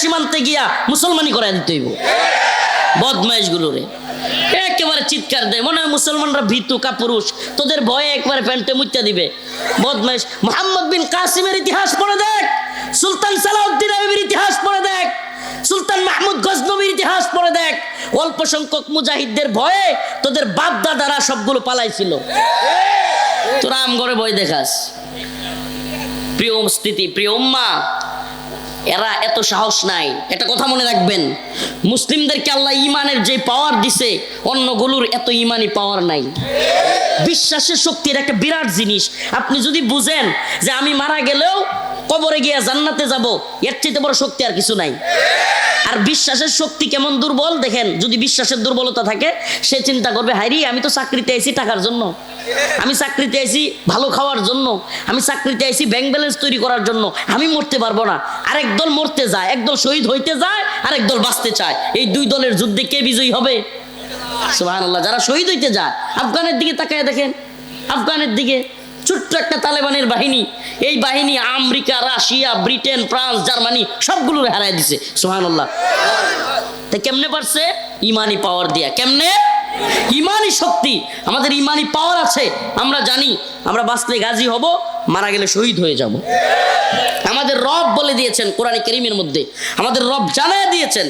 সীমান্তে গিয়া মুসলমানি করাই দিতে হইব। বদমাইশ গুলোরে একেবারে চিৎকার দেয়। মনে হয় মুসলমানরা ভীতু কাপুরুষ তোদের ভয়ে একবারে প্যান্টে মুত্যা দিবে। বদমাইশ, মোহাম্মদ বিন কাসিমের ইতিহাস পড়ে দেখ। সুলতান সালাউদ্দিন আইবির ইতিহাস পড়ে দেখ। সুলতান মাহমুদ গজনবীর ইতিহাস পড়ে দেখ। অল্প সংখ্যক মুজাহিদদের ভয়ে তোদের বাপ দাদারা সবগুলো পালাইছিল। তোরা আম করে ভয় দেখাস। প্রিয় স্থিতি প্রিয় উম্মা এরা এত সাহস নাই। এটা কথা মনে রাখবেন, মুসলিমদেরকে আল্লাহ ইমানের যে পাওয়ার দিছে, অন্যগুলোর এত ইমানি পাওয়ার নাই। বিশ্বাসের শক্তির একটা বিরাট জিনিস। আপনি যদি বুঝেন যে আমি মারা গেলেও কবরে গিয়া জান্নাতে যাব, এর চেয়ে বড় শক্তি আর কিছু নাই। আর বিশ্বাসের শক্তি কেমন দুর্বল? দেখেন, যদি বিশ্বাসের দুর্বলতা থাকে, সে চিন্তা করবে হাইরি আমি তো চাকরিতে আইছি টাকার জন্য। আমি চাকরিতে আইছি ভালো খাওয়ার জন্য। আমি চাকরিতে আইছি ব্যাংক ব্যালেন্স তৈরি করার জন্য। আমি মরতে পারব না। আরেক দল মরতে যায় একদল শহীদ হইতে যায়, আরেক দল বাঁচতে চায়। এই দুই দলের যুদ্ধে কে বিজয়ী হবে? সুবহানাল্লাহ, যারা শহীদ হইতে যায়, আফগানের দিকে তাকায় দেখেন। আফগানের দিকে ছোট্ট একটা তালেবানের বাহিনী এই বাহিনী America Russia Britain France Germany সবগুলো হারাই দিছে সুহানুল্লাহ তা কেমনে পারছে ইমানি পাওয়ার দিয়া কেমনে ইমানি শক্তি আমাদের ইমানি পাওয়ার আছে আমরা জানি আমরা বাঁচলে গাজী হব মারা গেলে শহীদ হয়ে যাব আমাদের রব বলে দিয়েছেন কোরআন করিমের মধ্যে আমাদের রব জানায় দিয়েছেন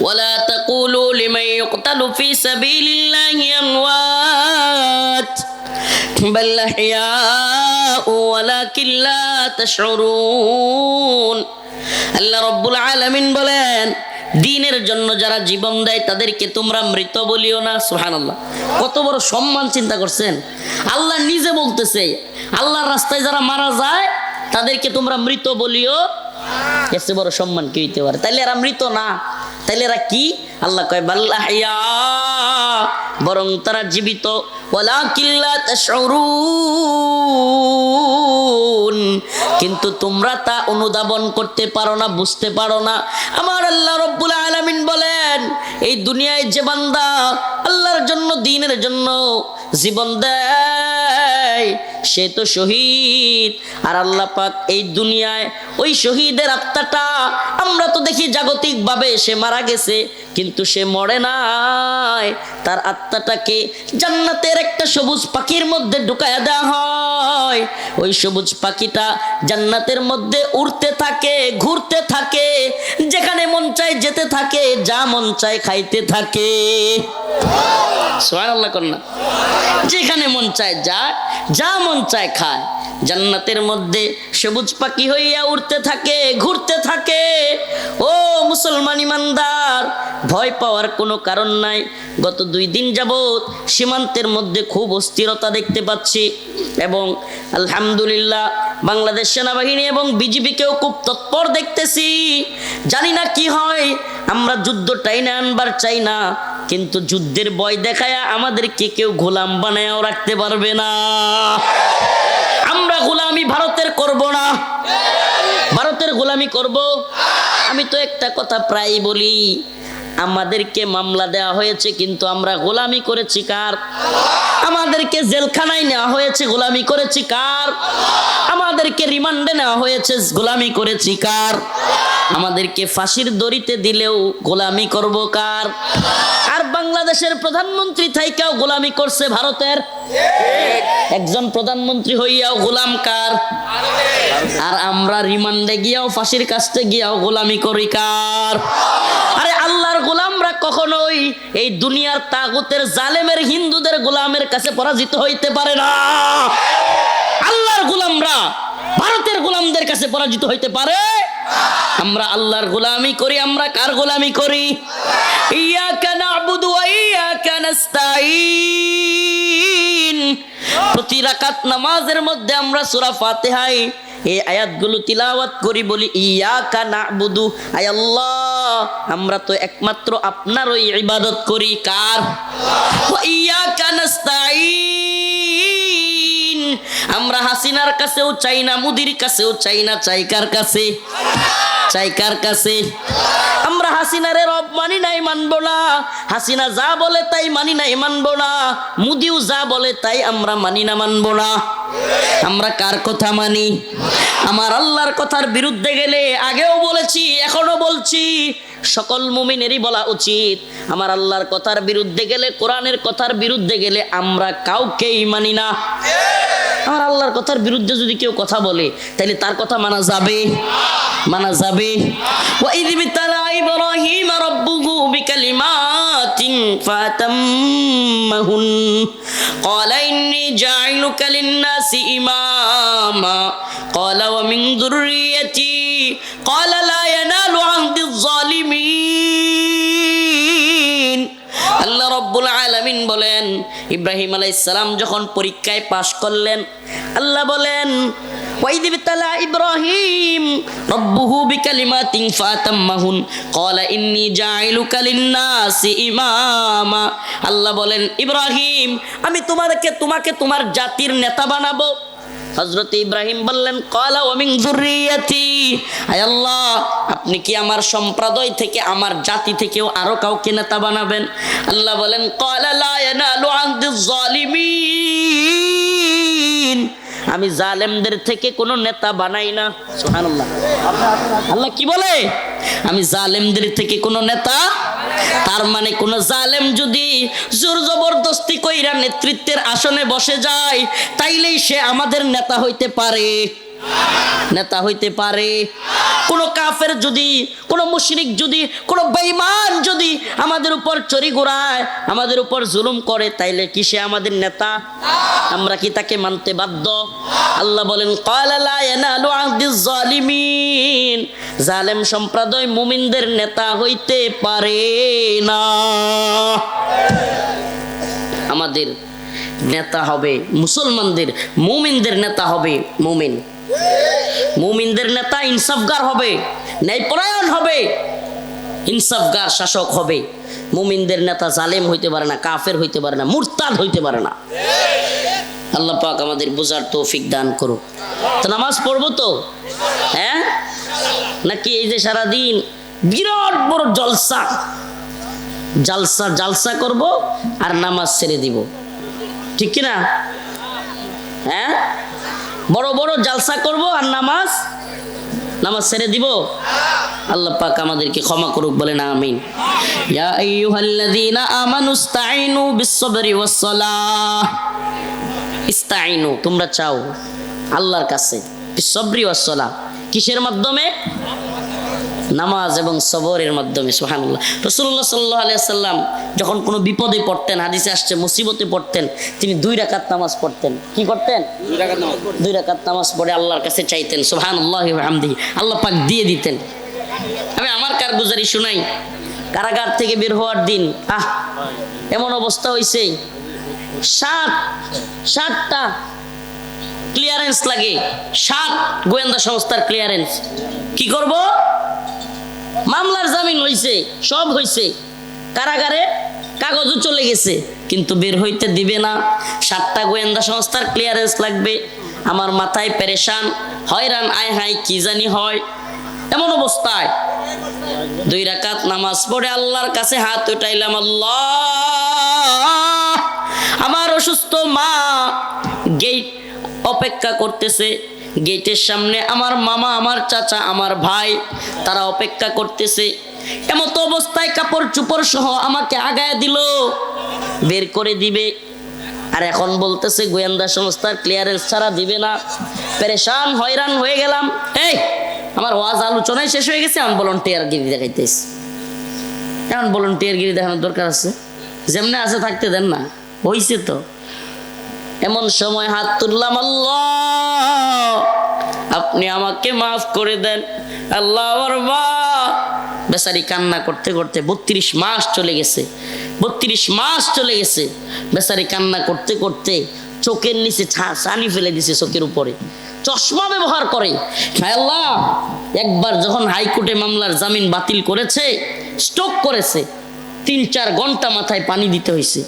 ولا تقولوا لمن يقتل في سبيل الله أموات بل أحياء ولكن لا تشعرون আল্লাহ রব্বুল আলামিন বলেন দিনের জন্য যারা জীবন দেয় তাদেরকে তোমরা মৃত বলিও না সুবহানাল্লাহ কত বড় সম্মান চিন্তা করছেন আল্লাহ নিজে বলতেছে আল্লাহর রাস্তায় যারা মারা যায় তাদেরকে তোমরা মৃত বলিও এর চেয়ে বড় সম্মান কি হইতে পারে তাইলে এরা মৃত না তাইলে এরা কি? আল্লাহ কয় বাল্লাহিয়া বরং তারা জীবিত। কিল্লা কিন্তু তোমরা তা অনুধাবন করতে পারো না, বুঝতে পারো না। আমার আল্লাহ রব্বুল আলামিন বলেন, এই দুনিয়ায় যে বান্দা আল্লাহর জন্য, দিনের জন্য জীবন দেয় সে তো শহীদ। আর আল্লাহ পাক এই দুনিয়ায় ওই শহীদের আত্মাটা আমরা তো দেখি জাগতিকভাবে সে মারা গেছে, কিন্তু সে মরে নাই। তার আত্মাটাকে জান্নাতের একটা সবুজ পাখির মধ্যে ঢুকায়া দেওয়া হয়। ওই সবুজ পাখিটা জান্নাতের মধ্যে উড়তে থাকে, ঘুরতে থাকে, যেখানে মন চায় যেতে থাকে, যা মন চায় খাইতে থাকে। যেখানে মন চায় যা যা মন চায় খায়। জান্নাতের মধ্যে সবুজ পাখি হইয়া উড়তে থাকে, ঘুরতে থাকে। ও মুসলমান ইমানদার, ভয় পাওয়ার কোনো কারণ নাই। গত দুই দিন যাবৎ সীমান্তের মধ্যে খুব অস্থিরতা দেখতে পাচ্ছি এবং আলহামদুলিল্লাহ বাংলাদেশ সেনাবাহিনী এবং বিজিবিকেও খুব তৎপর দেখতেছি। জানি না কি হয়, আমরা যুদ্ধ টাইনা আনবার চাই না। কিন্তু যুদ্ধের ভয় দেখায় আমাদেরকে কেউ গোলাম বানায়াও রাখতে পারবে না। আমরা গোলামি ভারতের করব না। ভারতের গোলামি করব? আমি তো একটা কথা প্রায় বলি, আমাদেরকে মামলা দেওয়া হয়েছে কিন্তু আমরা গোলামি করেছি কার? আমাদেরকে জেলখানায় নেওয়া হয়েছে, গোলামি করেছি কার? আমাদেরকে রিমান্ডে নেওয়া হয়েছে, গোলামি করেছি কার? আমাদেরকে ফাঁসির দড়িতে দিলেও গোলামি করব কার? আর বাংলাদেশের প্রধানমন্ত্রী থাইকাও গোলামি করছে ভারতের। একজন প্রধানমন্ত্রী হইয়াও গোলাম কার? আর আমরা রিমান্ডে গিয়াও ফাঁসির কাছতে গিয়াও গোলামি করি কার? আরে আল্লাহর গোলামরা কখনোই এই দুনিয়ার তাগুতের জালেমের হিন্দুদের গোলামের কাছে পরাজিত হইতে পারে না। আল্লাহর গোলামরা ভারতের গোলামদের কাছে পরাজিত হইতে পারে। আমরা আল্লাহর গোলামি করি, আমরা কার গোলামি করি? প্রতি রাকাত নামাজের মধ্যে আমরা সূরা ফাতিহায় এই আয়াতগুলো তিলাওয়াত করি, বলি, ইয়াকা নাবুদু আয় আল্লাহ, আমরা তো একমাত্র আপনারই ইবাদত করি। কার? ইয়া ইয়াকা নাস্তাইন আমরা হাসিনার কাছেও চাই না, মুদির কাছেও চাই না, চাই কার কাছে? চাই কার কাছে? আমরা হাসিনারে রব মানি নাই মানবো না, হাসিনা যা বলে তাই মানি নাই মানবো না, মুদিও যা বলে তাই আমরা মানি না, মানবো না। আমরা কার কথা মানি? আমার আল্লাহর কথার বিরুদ্ধে গেলে আগেও বলেছি এখনও বলছি, সকল মুমিনেরই বলা উচিত। আমার আল্লাহর কথার বিরুদ্ধে গেলে, কোরআনের কথার বিরুদ্ধে গেলে আমরা কাউকেই মানি না। আমার আল্লাহর কথার বিরুদ্ধে যদি কেউ কথা বলে তাহলে তার কথা মানা যাবে মানা যাবে وَإِذِ ابْتَلَى إِبْرَاهِيمَ رَبُّهُ بِكَلِمَاتٍ فَأَتَمَّهُنَّ قَالَ إِنِّي جَاعِلُكَ لِلنَّاسِ إِمَامًا قَالَ وَمِنْ ذُرِّيَّتِي قَالَ لَا يَنَالُ عَهْدِ الظَّالِمِينَ বলেন, ইব্রাহিম আলাইসালাম সালাম যখন পরীক্ষায় পাশ করলেন, আল্লাহ বলেন আল্লাহ বলেন, ইব্রাহিম, আমি তোমাকে তোমাকে তোমার জাতির নেতা বানাবো। হজরত ইব্রাহিম বললেন, কলা ওমিং জুরিয়াতি আয় আল্লাহ, আপনি কি আমার সম্প্রদায় থেকে, আমার জাতি থেকেও আরও কাউকে নেতা বানাবেন? আল্লাহ বলেন, কলা লা ইয়ানালু আহদিজ জালিমিন আমি জালেমদের থেকে কোনো নেতা বানাই না, সুবহানাল্লাহ। আল্লাহ কি বলে? আমি জালেমদের থেকে কোনো নেতা তার মানে কোন জালেম যদি জোর জবরদস্তি কইরা নেতৃত্বের আসনে বসে যায়, তাইলেই সে আমাদের নেতা হইতে পারে। নেতা হইতে পারে। কোন কাফের যদি, কোন মুশরিক যদি, কোন বেঈমান যদি আমাদের উপর চরি ঘোরায়, আমাদের উপর জুলুম করে, তাইলে কি সে আমাদের নেতা? আমরা কি তাকে মানতে বাধ্য? আল্লাহ বলেন ক্বালা লা ইয়ানালু আহদিজ জালিমিন। জালেম সম্প্রদায় মুমিনদের নেতা হইতে পারে না। আমাদের নেতা হবে মুসলমানদের, মুমিনদের নেতা হবে মুমিন। মুমিনদের নেতা ইনসাফগার হবে, ন্যায়পরায়ণ হবে, ইনসাফগার শাসক হবে। মুমিনদের নেতা জালেম হইতে পারে না, কাফের হইতে পারে না, মুরতাদ হইতে পারে না। আল্লাহ পাক আমাদের বোঝার তৌফিক দান করো তো নামাজ পড়ব তো? হ্যাঁ? নাকি এই যে সারাদিন বিরাট বড় জলসা, জালসা জালসা করব আর নামাজ ছেড়ে দিব। ঠিক কি না? হ্যাঁ? বড় বড় জালসা করব আর নামাজ নামাজ ছেড়ে দিব? আল্লাহ পাক আমাদেরকে ক্ষমা করুক, বলেন আমিন। ইয়া আইয়ুহাল্লাযীনা আমানুস্তাঈনু বিস-সাবরি ওয়াস-সালাহ। ইস্তাইনু, তোমরা চাও আল্লাহর কাছে, বিস-সাবরি ওয়াস-সালাহ। কিসের মাধ্যমে? নামাজ এবং সবরের মাধ্যমে সুহানুল্লাহ রসুল্লাহ সাল্লাহ আলিয়াল্লাম যখন কোনো বিপদে পড়তেন হাদিসে আসছে মুসিবতে পড়তেন তিনি দুই রাকাত নামাজ পড়তেন। কি করতেন? দুই রাকাত নামাজ পড়ে আল্লাহর কাছে চাইতেন সুহান আল্লাহ হামদি আল্লাহ পাক দিয়ে দিতেন। আমি আমার কারগুজারি শুনাই। কারাগার থেকে বের হওয়ার দিন আহ এমন অবস্থা হয়েছে সাত ষাটটা ক্লিয়ারেন্স লাগে। সাত গোয়েন্দা সংস্থার ক্লিয়ারেন্স কি করব? মামলার জামিন হইছে, সব হইছে। কারাগারে কাগজও চলে গেছে, কিন্তু বের হইতে দিবে না। সাতটা গোয়েন্দা সংস্থার ক্লিয়ারেন্স লাগবে। আমার মাথায় পেরেশান, হয়রান, আয় হাই কি জানি হয়। এমন অবস্থায় দুই রাকাত নামাজ পড়ে আল্লাহর কাছে হাত উঠাইলাম, আল্লাহ! আমার অসুস্থ মা গেট অপেক্ষা করতেছে। গেটের সামনে আমার মামা, আমার চাচা, আমার ভাই, তারা অপেক্ষা করতেছে। এমতো অবস্থায় কাপড় চুপড় সহ আমাকে আগায় দিল। বের করে দিবে। আর এখন বলতেছে, গোয়েন্দা সংস্থার ক্লিয়ারেন্স ছাড়া দিবে না। পেরেশান, হয়রান হয়ে গেলাম। এই, আমার ওয়াজ আলোচনায় শেষ হয়ে গেছে, আমি ভলন্টিয়ার গিরি দেখাইতেছি। এখন ভলন্টিয়ার গিরি দেখানোর দরকার আছে। যেমনি আছে থাকতে দেন না। হইছে তো। এমন সময় হাত তুললাম, আল্লাহ, আপনি আমাকে মাফ করে দেন। আল্লাহ, আমার বেচারি কান্না করতে করতে বত্রিশ মাস চলে গেছে, বত্রিশ মাস চলে গেছে। বেচারি কান্না করতে করতে চোখের নিচে ছানি ফেলে দিছে চোখের উপরে। চশমা ব্যবহার করে। আল্লাহ, একবার যখন হাইকোর্টে মামলার জামিন বাতিল করেছে স্ট্রোক করেছে, তিন চার ঘণ্টা মাথায় পানি দিতে হয়েছে।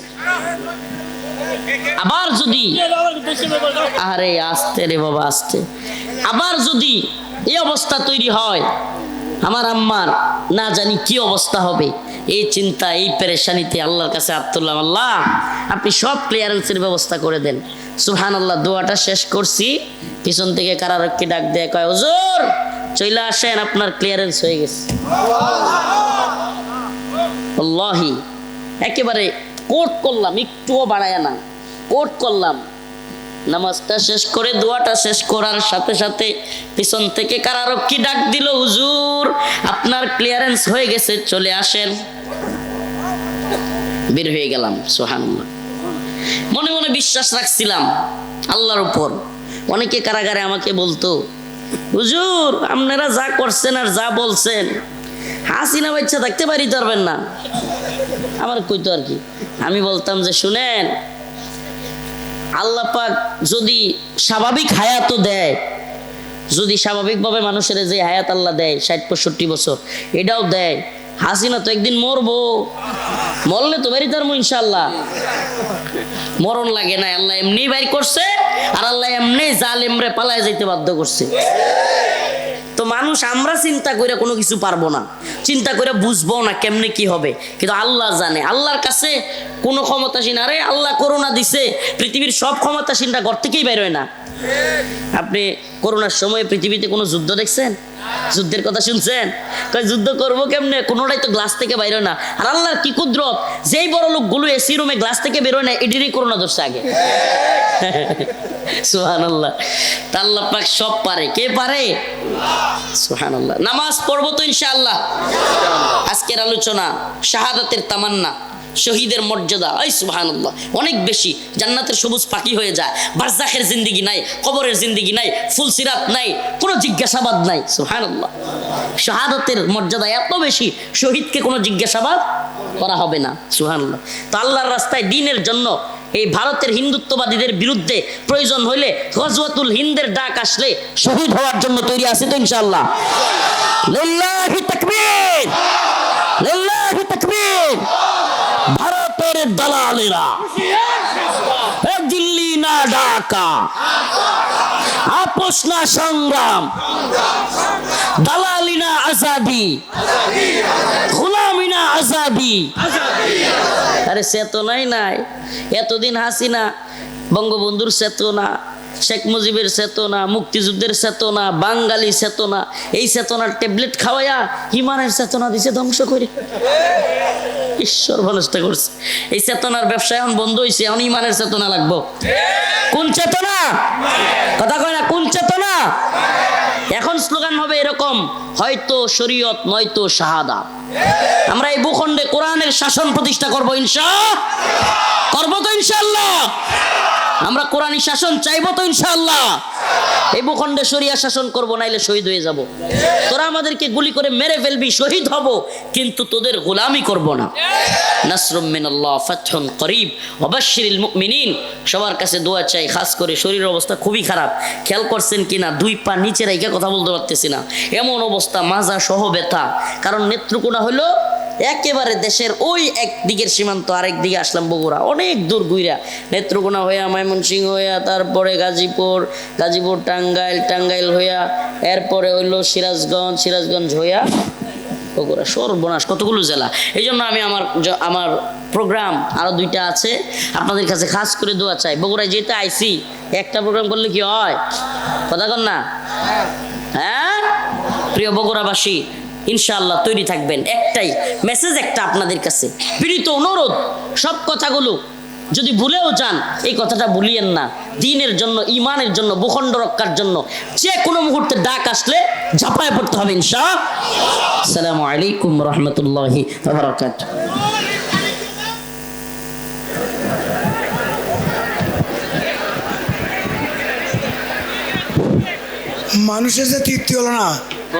আবার যদি আরে আসতে রে বাবা, আসতে। আবার যদি এই অবস্থা তৈরি হয়, আমার আম্মার না জানি কি অবস্থা হবে। এই চিন্তা, এই পেরেশানিতে আল্লাহর কাছে আত্মুল্লাহ। আল্লাহ, আপনি সব ক্লিয়ারেন্সের ব্যবস্থা করে দেন। সুহান আল্লাহ দোয়াটা শেষ করছি। পিছন থেকে কারারক্ষী ডাক দেয়, কয়, হুজুর চলে আসেন, আপনার ক্লিয়ারেন্স হয়ে গেছে। একেবারে কোট করলাম, একটুও বাড়ায় না কোট করলাম। নামাজটা শেষ করে, দোয়াটা শেষ করার সাথে সাথে পিছন থেকে কারারক্ষী ডাক দিল, হুজুর, আপনার ক্লিয়ারেন্স হয়ে গেছে, চলে আসেন। বের হয়ে গেলাম সোহানুল্লাহ মনে মনে বিশ্বাস রাখছিলাম আল্লাহর উপর। অনেকে কারাগারে আমাকে বলতো, হুজুর, আপনারা যা করছেন আর যা বলছেন, হাসিনা বাচ্চা থাকতে পারি পারবেন না? আমার কইতো আর কি, আমি বলতাম যে, শুনেন আল্লাহ পাক যদি স্বাভাবিক হায়াতও দেয়, যদি স্বাভাবিকভাবে মানুষের যে হায়াত আল্লাহ দেয়, ষাট, পঁয়ষট্টি বছর, এটাও দেয়, হাসিনা তো একদিন মরবো। মরলে তো বাড়ি তার ইনশাল্লাহ মরণ লাগে না আল্লাহ এমনি বাইর করছে, আর আল্লাহ এমনি জালেমরে পালায় যাইতে বাধ্য করছে। মানুষ আমরা চিন্তা করে কোনো কিছু পারব না। চিন্তা করে বুঝব না কেমনে কি হবে। কিন্তু আল্লাহ জানে। আল্লাহর কাছে কোনো ক্ষমতাসীন, আরে আল্লাহ করোনা দিছে। পৃথিবীর সব ক্ষমতাসীনরা ঘর থেকেই বেরোয় না। আপনি করোনার সময় পৃথিবীতে কোনো যুদ্ধ দেখছেন? যুদ্ধের কথা শুনছেন? কয়, যুদ্ধ করব কেমনে? কোনোটাই তো গ্লাস থেকে বাইরে না। আর আল্লাহর কি কুদরত? যেই বড় লোকগুলো এসি রুমে গ্লাস থেকে বেরোয় না, এটিরই করোনা ধরছে আগে। সুহান আল্লাহ আল্লাহ পাক সব পারে। কে পারে? সুহান আল্লাহ নামাজ পড়ব তো ইনশাআল্লাহ। আজকের আলোচনা, শাহাদাতের তামান্না। শহীদের মর্যাদা, এই সুবহানাল্লাহ। অনেক বেশি। জান্নাতের সবুজ পাখি হয়ে যায় বারজাখের জিন্দিগি নাই, কবরের জিন্দিগি নাই ফুলসিরাত নাই, কোনো জিজ্ঞাসাবাদ নাই, সুবহানাল্লাহ। শাহাদাতের মর্যাদা এত বেশি, শহীদকে কোনো জিজ্ঞাসাবাদ করা হবে না, সুবহানাল্লাহ। তো আল্লাহর রাস্তায় দিনের জন্য এই ভারতের হিন্দুত্ববাদীদের বিরুদ্ধে প্রয়োজন হইলে গজওয়াতুল হিন্দের ডাক আসলে শহীদ হওয়ার জন্য তৈরি আছে তো ইনশাআল্লাহ। লিল্লাহি তাকবীর! লিল্লাহি তাকবীর! ভারতের দালালেরা। দিল্লি না ঢাকা। আপোষ না সংগ্রাম। দালালি না আজাদি। গুলামি না আজাদি। আরে চেতনাই নাই এতদিন হাসিনা, বঙ্গবন্ধুর চেতনা শেখ মুজিবের চেতনা, মুক্তিযুদ্ধের চেতনা, বাঙালি চেতনা, এই চেতনার ট্যাবলেট খাওয়াইয়া ইমানের চেতনা দিছে ধ্বংস করে। ঈশ্বর মানুষটা করছে। এই চেতনার ব্যবসা এখন বন্ধ হয়েছে এখন ইমানের চেতনা লাগবো। কোন চেতনা? কথা কয় না, কোন চেতনা? এখন স্লোগান হবে এরকম, হয়তো শরীয়ত, নয়তো শাহাদা। আমরা এই ভূখণ্ডে কোরআনের শাসন প্রতিষ্ঠা করব ইনশা করব তো ইনশাল্লাহ আমরা কোরআনী শাসন চাইব তো ইনশাল্লাহ এই ভূখণ্ডে শরিয়া শাসন করব, নাইলে শহীদ হয়ে যাব। তোরা আমাদেরকে গুলি করে মেরে ফেলবি, শহীদ হব, কিন্তু তোদের গোলামি করব না। নাসরুম মিনাল্লাহ ফাতহুন করিব, ওয়াবাশশিরিল মুমিনিন। সবার কাছে দোয়া চাই, খাস করে শরীরের অবস্থা খুবই খারাপ। খেয়াল করছেন কিনা, দুই পা নিচে রেখে কথা বলতে পারতেছি না। এমন অবস্থা, মাজা সহ ব্যথা। কারণ নেত্রকোনা হলো একেবারে দেশের ওই একদিকের সীমান্ত আরেক দিকে আসলাম বগুড়া। অনেক দূর গুইরা নেত্রকোনা হইয়া, ময়মনসিংহ হইয়া, তারপরে গাজীপুর গাজীপুর, টাঙ্গাইল টাঙ্গাইল হইয়া, এরপরে হইল সিরাজগঞ্জ সিরাজগঞ্জ হইয়া বগুড়া। সর্বনাশ, কতগুলো জেলা। এই জন্য আমি আমার আমার প্রোগ্রাম আরও দুইটা আছে। আপনাদের কাছে খাস করে দোয়া চাই। বগুড়ায় যেতে আইসি, একটা প্রোগ্রাম করলে কি হয়? কথা কন না? হ্যাঁ? প্রিয় বগুড়াবাসী ইনশাআল্লাহ তৈরি থাকবেন। একটাই মেসেজ একটা আপনাদের কাছে। পীড়িত অনুরোধ, সব কথাগুলো যদি ভুলেও যান, এই কথাটা ভুলিয়েন না। দিনের জন্য ইমানের জন্য, ভূখণ্ড রক্ষার জন্য যে কোনো মুহূর্তে ডাক আসলে ঝাঁপায় পড়তে হবে ইনশা। আসসালামু আলাইকুম রহমতুল্লাহি মানুষের যে তৃপ্তি হলো না